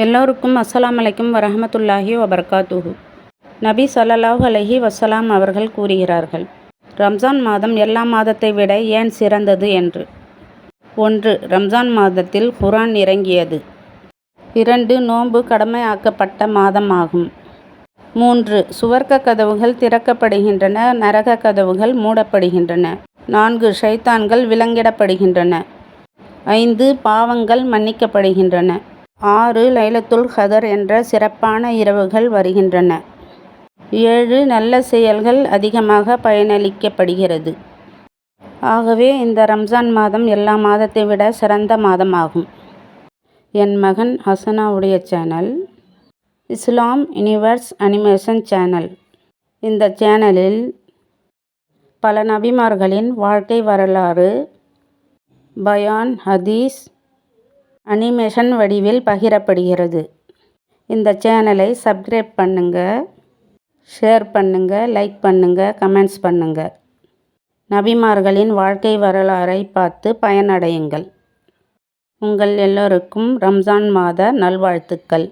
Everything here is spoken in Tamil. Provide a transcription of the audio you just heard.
எல்லோருக்கும் அஸ்லாம் அலைக்கும் வரஹமத்துல்லாஹி வபர்காத்துஹு. நபி ஸல்லல்லாஹு அலஹி வசலாம் அவர்கள் கூறுகிறார்கள் ரம்ஜான் மாதம் எல்லா மாதத்தை விட ஏன் சிறந்தது என்று? ஒன்று ரம்ஜான் மாதத்தில் குரான் இறங்கியது. இரண்டு நோன்பு கடமையாக்கப்பட்ட மாதம் ஆகும் மூன்று சுவர்க்க கதவுகள் திறக்கப்படுகின்றன நரக கதவுகள் மூடப்படுகின்றன. நான்கு ஷைத்தான்கள் விலங்கிடப்படுகின்றன. ஐந்து பாவங்கள் மன்னிக்கப்படுகின்றன. ஆறு லைலத்துல் ஹதர் என்ற சிறப்பான இரவுகள் வருகின்றன. ஏழு நல்ல செயல்கள் அதிகமாக பயனளிக்கப்படுகிறது. ஆகவே இந்த ரம்ஜான் மாதம் எல்லா மாதத்தை விட சிறந்த மாதமாகும். என் மகன் ஹசனாவுடைய channel Islam universe animation channel. இந்த சேனலில் பல நபிமார்களின் வாழ்க்கை வரலாறு பயான் ஹதீஸ் அனிமேஷன் வடிவில் பகிரப்படுகிறது. இந்த சேனலை சப்ஸ்கிரைப் பண்ணுங்கள் ஷேர் பண்ணுங்கள் லைக் பண்ணுங்கள் கமெண்ட்ஸ் பண்ணுங்கள் நபிமார்களின் வாழ்க்கை வரலாறை பார்த்து பயனடையுங்கள். உங்கள் எல்லோருக்கும் ரம்ஜான் மாத நல்வாழ்த்துக்கள்.